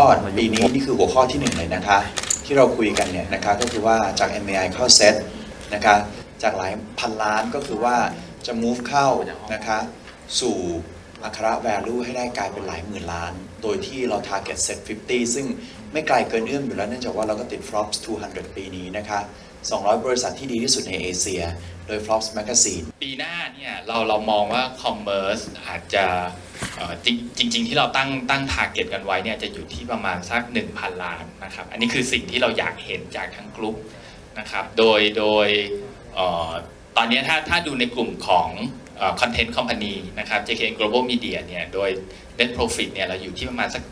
็ปีนี้นี่คือหัวข้อที่หนึ่งเลยนะคะ ที่เราคุยกันเนี่ยนะคะก็คือว่าจาก MAI เข้าเซตนะคะจากหลายพันล้านก็คือว่าจะ move เข้านะคะสู่อัคระ value ให้ได้กลายเป็นหลายหมื่นล้าน โดยที่เรา target set 50 ซึ่งไม่ไกลเกินเอื้อมอยู่แล้วเนื่องจากว่าเราก็ติด Forbes 200 ปีนี้นะคะ 200 บริษัทที่ดีที่สุดในเอเชีย โดย Forbes Magazine ปีหน้าเนี่ยเราเรามองว่าคอมเมอร์สอาจจะ จริงจริงๆที่เราตั้งตั้งทาร์เก็ตกันไว้เนี่ยจะอยู่ที่ประมาณสัก 1,000 ล้านนะครับ อันนี้คือสิ่งที่เราอยากเห็นจากทั้งกลุ่มนะครับ โดยโดยตอนนี้ถ้าถ้าดูในกลุ่มของคอนเทนต์คอมพานีนะครับ JKN Global Media เนี่ยโดย Net Profit เนี่ยเราอยู่ที่ประมาณสัก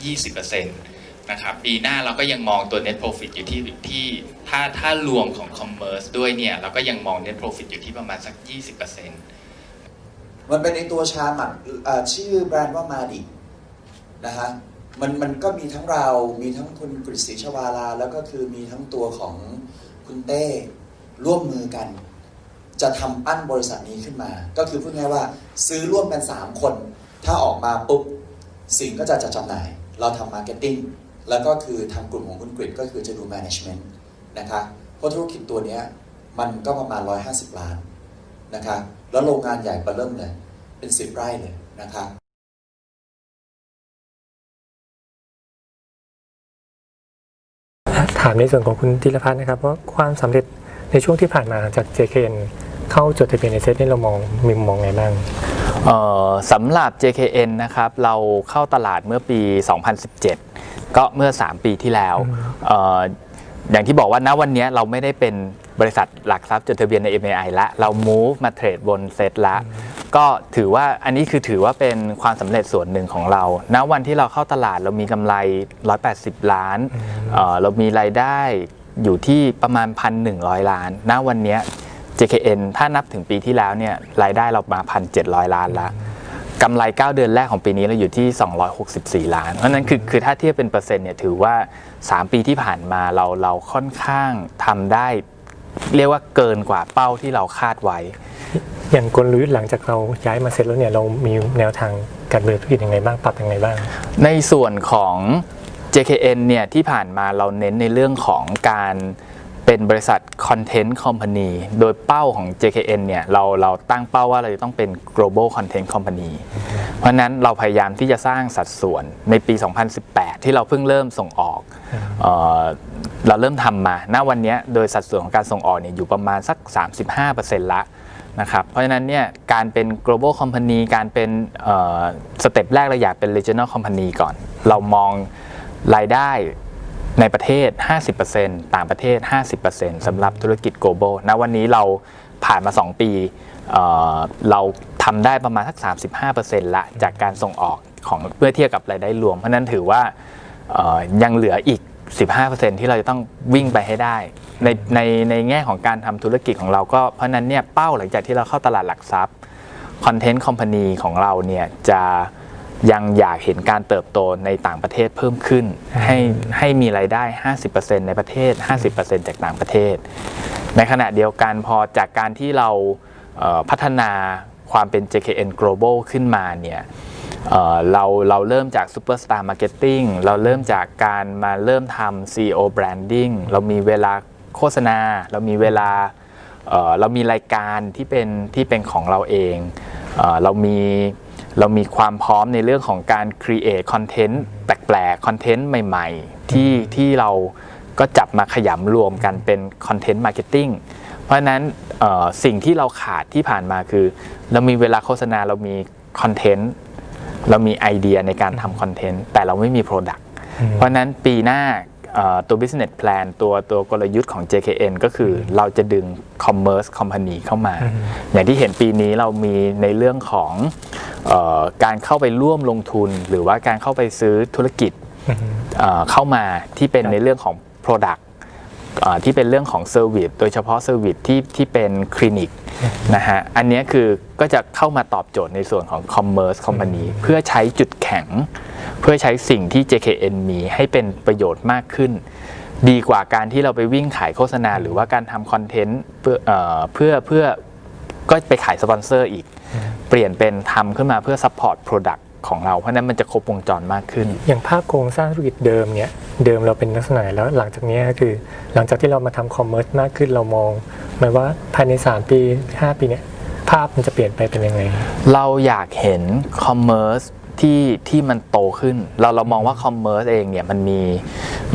20%นะครับปีหน้าเราก็ยังมองตัว Net Profit อยู่ที่ที่ถ้าถ้ารวมของ Commerce ด้วยเนี่ยเราก็ยังมอง Net Profit อยู่ที่ประมาณสัก 20% มันเป็นในตัวชาหมักชื่อแบรนด์ว่ามาดินะฮะมันมันก็มีทั้งเรา มีทั้งคุณกฤษศรีชวาลา แล้วก็คือมีทั้งตัวของคุณเต้ร่วมมือกัน จะทำปั้นบริษัทนี้ขึ้นมา ก็คือพูดง่ายว่าซื้อร่วมกัน 3 คน ถ้าออกมาปุ๊บสิ่งก็จะจัดจำหน่าย เราทำมาร์เก็ตติ้งแล้วก็คือทางกลุ่มของคุณกฤษก็คือจะดูแมネจเมนต์นะคะเพราะธุรกิจตัวนี้มันก็ประมาณ 150 ล้าน นะคะ แล้วโรงงานใหญ่ประเริ่มเลยเป็นสิบไร่เลยนะคะถามในส่วนของคุณธีรพัฒน์นะครับว่าความสำเร็จในช่วงที่ผ่านมาจาก JKN เข้าจดทะเบียนในเซ็ตนี่เรามองมีมุมมองไงบ้างเอ่อสำหรับ JKN นะครับเราเข้าตลาดเมื่อปี 2017 ก็เมื่อ 3 ปีที่แล้วเอ่ออย่างที่บอกว่าณวันนี้เราไม่ได้เป็นบริษัทหลักทรัพย์จดทะเบียนใน MAI ละ เรา move มาเทรดบนเซ็ตละ ก็ถือว่าอันนี้คือถือว่าเป็นความสำเร็จส่วนหนึ่งของเรา ณวันที่เราเข้าตลาดเรามีกำไร 180 ล้านเอ่อเรามีรายได้อยู่ที่ประมาณ 1,100 ล้าน ณวันเนี้ย JKN ถ้านับถึงปีที่แล้วเนี่ยรายได้เรามา 1,700 ล้านละ กำไร 9 เดือนแรกของปีนี้เราอยู่ที่ 264 ล้าน เพราะฉะนั้นคือคือถ้าเทียบเป็นเปอร์เซ็นต์เนี่ยถือว่า 3 ปีที่ผ่านมาเราเราค่อนข้างทำได้ เรียกว่าเกินกว่าเป้าที่เราคาดไว้ อย่างกลยุทธ์หลังจากเราย้ายมาเซ็ตแล้วเนี่ยเรามีแนวทางการบริหารธุรกิจยังไงบ้างปรับยังไงบ้าง ในส่วนของ JKN เนี่ยที่ผ่านมาเราเน้นในเรื่องของการ เป็นบริษัทคอนเทนต์คอมพานีโดยเป้าของ JKN เนี่ยเราเราตั้งเป้าว่าเราจะต้องเป็น global content company เพราะฉะนั้นเราพยายามที่จะสร้างสัดส่วนในปี 2018 ที่เราเพิ่งเริ่มส่งออกเอ่อเราเริ่มทำมา ณ วันเนี้ยโดยสัดส่วนของการส่งออกเนี่ยอยู่ประมาณสัก 35%ละนะครับ เพราะฉะนั้นเนี่ยการเป็น global company การเป็นสเต็ปแรกเราอยากเป็น regional company ก่อน เรามองรายได้ ในประเทศ 50%ต่างประเทศ 50%สำหรับธุรกิจ global ณวันนี้เราผ่านมา 2 ปีเอ่อเราทำได้ประมาณสัก 35%ละจากการส่งออกของเมื่อเทียบกับรายได้รวม เพราะนั้นถือว่าเอ่อยังเหลืออีก 15%ที่เราจะต้องวิ่งไปให้ได้ ในในในแง่ของการทำธุรกิจของเราก็เพราะฉะนั้นเนี่ยเป้าหลังจากที่เราเข้าตลาดหลักทรัพย์คอนเทนต์คอมพานีของเราเนี่ยจะ ยังอยากเห็นการเติบโตในต่างประเทศเพิ่มขึ้น ให้ให้มีรายได้ 50%ในประเทศ 50%จากต่างประเทศ ในขณะเดียวกันพอจากการที่เราเพัฒนาความเป็น JKN Global ขึ้นมาเนี่ยเเราเราเริ่มจาก Superstar Marketing เราเริ่มจากการมาเริ่มทำ CEO Branding เรามีเวลาโฆษณา เรามีเวลาเเรามีรายการที่เป็นที่เป็นของเราเองเอเรามี เรามีความพร้อมในเรื่องของการ create content แปลกๆคอนเทนต์ใหม่ๆ ที่ที่เราก็จับมาขยำรวมกันเป็นคอนเทนต์มาร์เก็ตติ้งเพราะฉะนั้นเอ่อสิ่งที่เราขาดที่ผ่านมาคือ เรามีเวลาโฆษณาเรามีคอนเทนต์เรามีไอเดียในการทำคอนเทนต์แต่เราไม่มี Product เพราะฉะนั้นปีหน้าเอ่อ ตัว business plan ตัวตัวกลยุทธ์ของ JKN ก็คือเราจะดึง commerce company เข้ามา อย่างที่เห็นปีนี้เรามีในเรื่องของเออการเข้าไปร่วมลงทุน หรือว่าการเข้าไปซื้อธุรกิจเอ่อเข้ามาที่เป็นครับในเรื่องของ Product เอ่อ ที่เป็นเรื่องของเซอร์วิสโดยเฉพาะเซอร์วิสที่ที่เป็นคลินิกนะฮะอันเนี้ยคือก็จะเข้ามาตอบโจทย์ในส่วนของ Commerce Company เพื่อใช้จุดแข็ง เพื่อใช้สิ่งที่ JKN มีให้เป็นประโยชน์มากขึ้น ดีกว่าการที่เราไปวิ่งขายโฆษณา หรือว่าการทำคอนเทนต์เพื่อเอ่อเพื่อเพื่อก็ไปขายสปอนเซอร์อีก เปลี่ยนเป็นทำขึ้นมาเพื่อ support product ของเราเพราะฉะนั้นมันจะครบวงจรมากขึ้น อย่างภาพโครงสร้างธุรกิจเดิมเนี่ย เดิมเราเป็นลักษณะแล้วหลังจากนี้คือ หลังจากที่เรามาทำคอมเมอร์สมากขึ้นเรามองหมายว่าภายใน 3 ปี 5 ปีเนี่ยภาพมันจะเปลี่ยนไปเป็นยังไง เราอยากเห็นคอมเมอร์สที่ที่มันโตขึ้น เราเรามองว่าคอมเมอร์สเองเนี่ยมันมี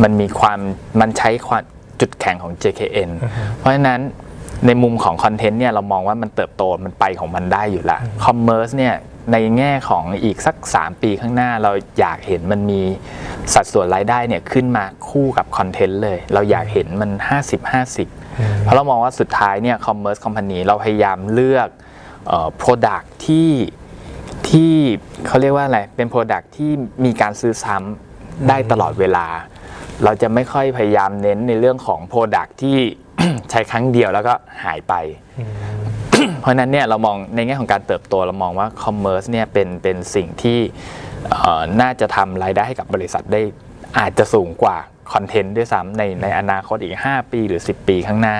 มันมีความมันใช้ความจุดแข็งของ JKN เพราะฉะนั้นในมุมของคอนเทนต์เนี่ยเรามองว่ามันเติบโตมันไปของมันได้อยู่ละคอมเมอร์สเนี่ย ในแง่ของอีกสัก 3 ปีข้างหน้าเราอยากเห็นมันมีสัดส่วนรายได้เนี่ยขึ้นมาคู่กับคอนเทนต์เลย เราอยากเห็นมัน 50-50 เพราะเรามองว่าสุดท้ายเนี่ยคอมเมอร์สคอมพานีเราพยายามเลือกเอ่อ product ที่ที่เขาเรียกว่าอะไร เป็น product ที่มีการซื้อซ้ำได้ตลอดเวลา เราจะไม่ค่อยพยายามเน้นในเรื่องของ product ที่ ใช้ครั้งเดียวแล้วก็หายไป เพราะฉะนั้นเนี่ยเรามองในแง่ของการเติบโตเรามองว่าคอมเมอร์สเนี่ยเป็นเป็นสิ่งที่น่าจะทำรายได้ให้กับบริษัทได้ อาจจะสูงกว่าคอนเทนต์ด้วยซ้ำในในอนาคตอีก 5 ปีหรือ 10 ปีข้างหน้า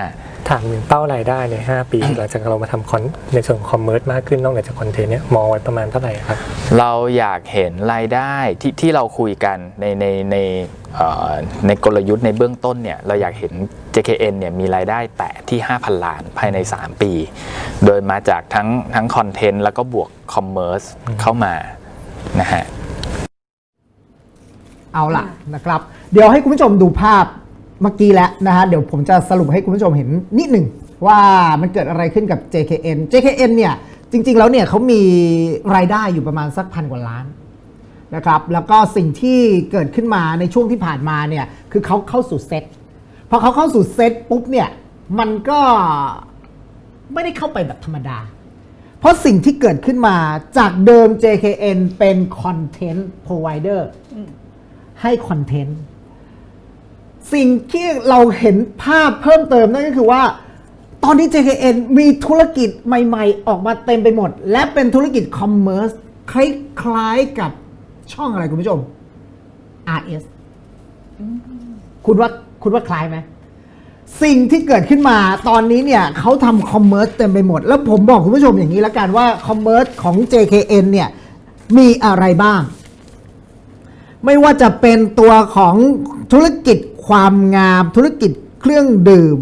ถามถึงเป้ารายได้ใน 5 ปี หลังจากเรามาทำคอนในส่วนของคอมเมอร์สมากขึ้นนอกเหนือจากคอนเทนต์เนี่ยมองไว้ประมาณเท่าไหร่ครับ เราอยากเห็นรายได้ที่ที่เราคุยกันในในในเอ่อในกลยุทธ์ในเบื้องต้นเนี่ยเราอยากเห็น JKN เนี่ยมีรายได้แตะที่ 5,000 ล้านภายใน 3 ปี โดยมาจากทั้งทั้งคอนเทนต์แล้วก็บวกคอมเมอร์สเข้ามานะฮะ เอาล่ะนะครับ เดี๋ยวให้คุณผู้ชมดูภาพเมื่อกี้แล้วนะฮะเดี๋ยวผมจะสรุปให้คุณผู้ชมเห็นนิดหนึ่งว่ามันเกิดอะไรขึ้นกับ JKN JKN เนี่ยจริง ๆ แล้วเนี่ยเขามีรายได้อยู่ประมาณสักพันกว่าล้านนะครับแล้วก็สิ่งที่เกิดขึ้นมาในช่วงที่ผ่านมาเนี่ยคือเขาเข้าสู่เซตพอเขาเข้าสู่เซตปุ๊บเนี่ยมันก็ไม่ได้เข้าไปแบบธรรมดา เพราะสิ่งที่เกิดขึ้นมาจากเดิม JKN เป็น Content Provider ให้คอนเทนต์สิ่งที่เราเห็นภาพเพิ่มเติมนั่นก็คือว่า ตอนนี้ JKN มีธุรกิจใหม่ๆ ออกมาเต็มไปหมด และเป็นธุรกิจคอมเมอร์สคล้ายๆกับช่องอะไรคุณผู้ชม RS คุณว่าคุณว่าคล้ายไหมสิ่งที่เกิดขึ้นมาตอนนี้เนี่ยเขาทำคอมเมอร์สเต็มไปหมด แล้วผมบอกคุณผู้ชมอย่างนี้แล้วกันว่าคอมเมอร์สของ JKN เนี่ยมีอะไรบ้าง ไม่ว่าจะเป็นตัวของธุรกิจความงามธุรกิจเครื่องดื่ม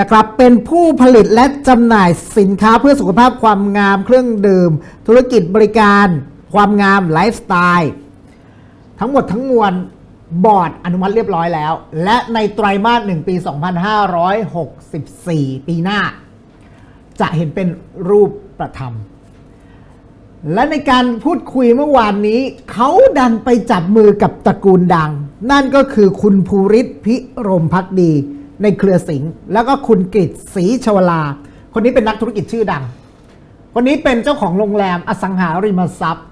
นะครับเป็นผู้ผลิตและจำหน่ายสินค้าเพื่อสุขภาพความงามเครื่องดื่ม ธุรกิจบริการความงามไลฟ์สไตล์ทั้งหมดทั้งมวลบอร์ดอนุมัติเรียบร้อยแล้ว และในไตรมาส1ปี 2564 ปีหน้า จะเห็นเป็นรูปประธรรม และในการพูดคุยเมื่อวานนี้ เขาดันไปจับมือกับตระกูลดัง นั่นก็คือคุณภูริศพิรมพักดี ในเครือสิงห์แล้วก็คุณกฤษศรีชวลา คนนี้เป็นนักธุรกิจชื่อดัง คนนี้เป็นเจ้าของโรงแรมอสังหาริมทรัพย์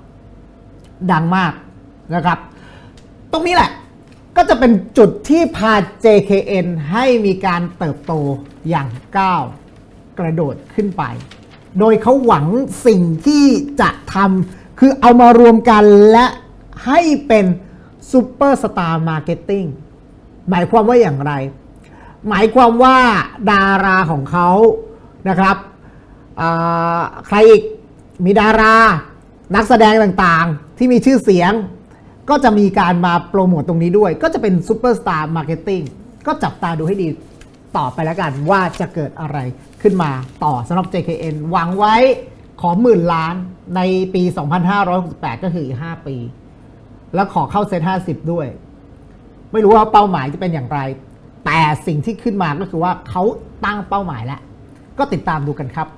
ดังมากนะครับ ตรงนี้แหละก็จะเป็นจุดที่พา JKN ให้มีการเติบโตอย่างก้าวกระโดดขึ้นไป โดยเขาหวังสิ่งที่จะทำคือเอามารวมกันและให้เป็นซูเปอร์สตาร์มาร์เก็ตติ้งหมายความว่าอย่างไร หมายความว่าดาราของเขานะครับใครอีกมีดารา นักแสดงต่างๆ ที่มีชื่อเสียง ก็จะมีการมาโปรโมตตรงนี้ด้วย ก็จะเป็นซูเปอร์สตาร์มาร์เก็ตติ้งก็จับตาดูให้ดี ต่อไปแล้วกันว่าจะเกิดอะไรขึ้นมาต่อสำหรับ JKN หวังไว้ขอหมื่นล้านในปี 2568 ก็คืออีก 5 ปี แล้วขอเข้าเซต50 ด้วย ไม่รู้ว่าเป้าหมายจะเป็นอย่างไร แต่สิ่งที่ขึ้นมาก็คือว่าเขาตั้งเป้าหมายแล้ว ก็ติดตามดูกันครับ